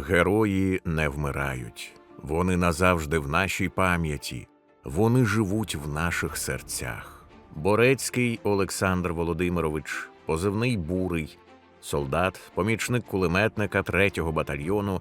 Герої не вмирають, вони назавжди в нашій пам'яті, вони живуть в наших серцях. Борецький Олександр Володимирович, позивний бурий, солдат, помічник кулеметника 3-го батальйону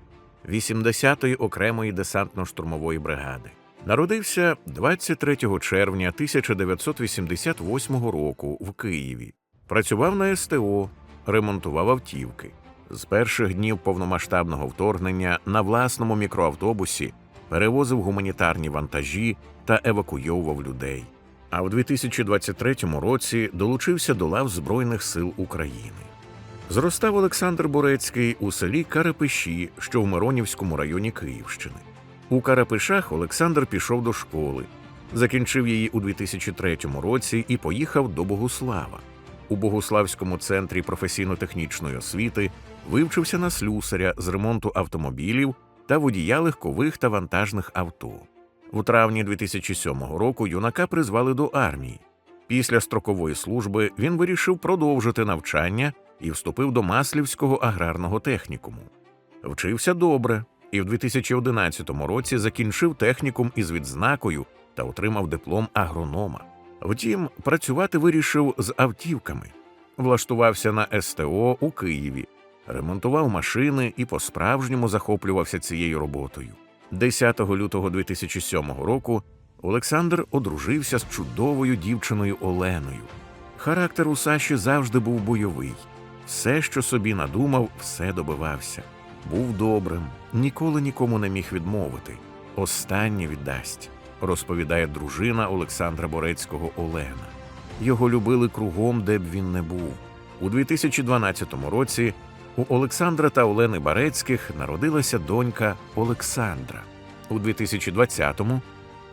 80-ї окремої десантно-штурмової бригади. Народився 23 червня 1988 року в Києві. Працював на СТО, ремонтував автівки. З перших днів повномасштабного вторгнення на власному мікроавтобусі перевозив гуманітарні вантажі та евакуйовував людей. А в 2023 році долучився до лав Збройних сил України. Зростав Олександр Борецький у селі Карапиші, що в Миронівському районі Київщини. У Карапишах Олександр пішов до школи, закінчив її у 2003 році і поїхав до Богуслава. У Богуславському центрі професійно-технічної освіти вивчився на слюсаря з ремонту автомобілів та водія легкових та вантажних авто. У травні 2007 року юнака призвали до армії. Після строкової служби він вирішив продовжити навчання і вступив до Маслівського аграрного технікуму. Вчився добре і в 2011 році закінчив технікум із відзнакою та отримав диплом агронома. Втім, працювати вирішив з автівками. Влаштувався на СТО у Києві, ремонтував машини і по-справжньому захоплювався цією роботою. 10 лютого 2007 року Олександр одружився з чудовою дівчиною Оленою. Характер у Саші завжди був бойовий. Все, що собі надумав, все добивався. Був добрим, ніколи нікому не міг відмовити. Останнє віддасть, розповідає дружина Олександра Борецького Олена. Його любили кругом, де б він не був. У 2012 році у Олександра та Олени Барецьких народилася донька Олександра. У 2020-му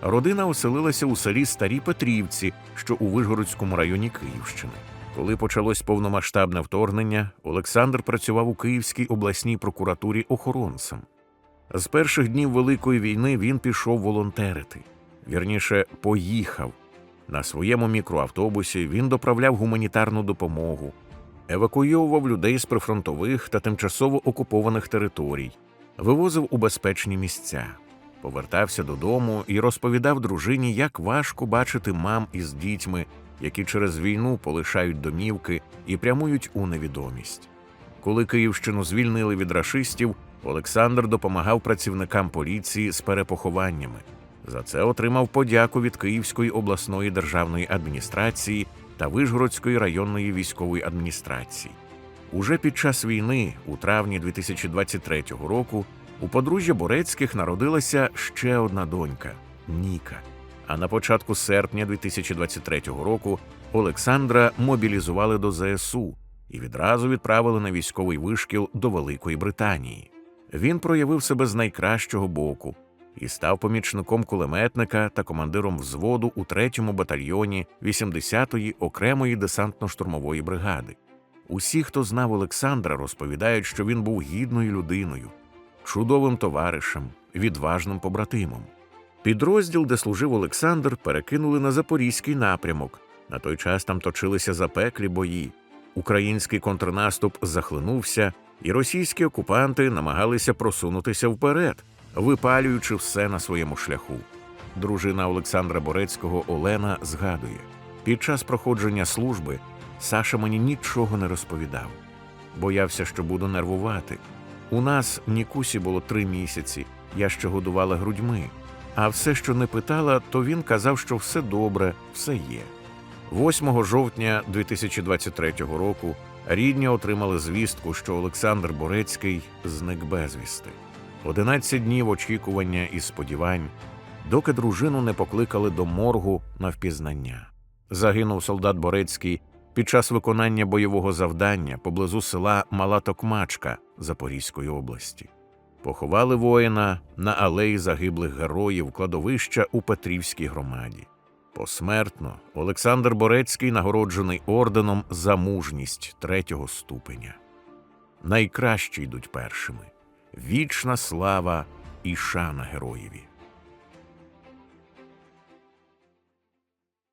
родина оселилася у селі Старі Петрівці, що у Вижгородському районі Київщини. Коли почалось повномасштабне вторгнення, Олександр працював у Київській обласній прокуратурі охоронцем. З перших днів Великої війни він пішов волонтерити. Вірніше, поїхав. На своєму мікроавтобусі він доправляв гуманітарну допомогу, евакуйовував людей з прифронтових та тимчасово окупованих територій, вивозив у безпечні місця, повертався додому і розповідав дружині, як важко бачити мам із дітьми, які через війну полишають домівки і прямують у невідомість. Коли Київщину звільнили від рашистів, Олександр допомагав працівникам поліції з перепохованнями. За це отримав подяку від Київської обласної державної адміністрації та Вишгородської районної військової адміністрації. Уже під час війни, у травні 2023 року, у подружжя Борецьких народилася ще одна донька Ніка. А на початку серпня 2023 року Олександра мобілізували до ЗСУ і відразу відправили на військовий вишкіл до Великої Британії. Він проявив себе з найкращого боку і став помічником кулеметника та командиром взводу у 3-му батальйоні 80-ї окремої десантно-штурмової бригади. Усі, хто знав Олександра, розповідають, що він був гідною людиною, чудовим товаришем, відважним побратимом. Підрозділ, де служив Олександр, перекинули на запорізький напрямок. На той час там точилися запеклі бої. Український контрнаступ захлинувся, і російські окупанти намагалися просунутися вперед, випалюючи все на своєму шляху. Дружина Олександра Борецького Олена згадує: під час проходження служби Саша мені нічого не розповідав. Боявся, що буду нервувати. У нас Нікусі було три місяці, я ще годувала грудьми. А все, що не питала, то він казав, що все добре, все є. 8 жовтня 2023 року рідні отримали звістку, що Олександр Борецький зник безвісти. 11 днів очікування і сподівань, доки дружину не покликали до моргу на впізнання. Загинув солдат Борецький під час виконання бойового завдання поблизу села Мала Токмачка Запорізької області. Поховали воїна на алеї загиблих героїв кладовища у Петрівській громаді. Посмертно Олександр Борецький нагороджений орденом за мужність третього ступеня. Найкращі йдуть першими. Вічна слава і шана героєві.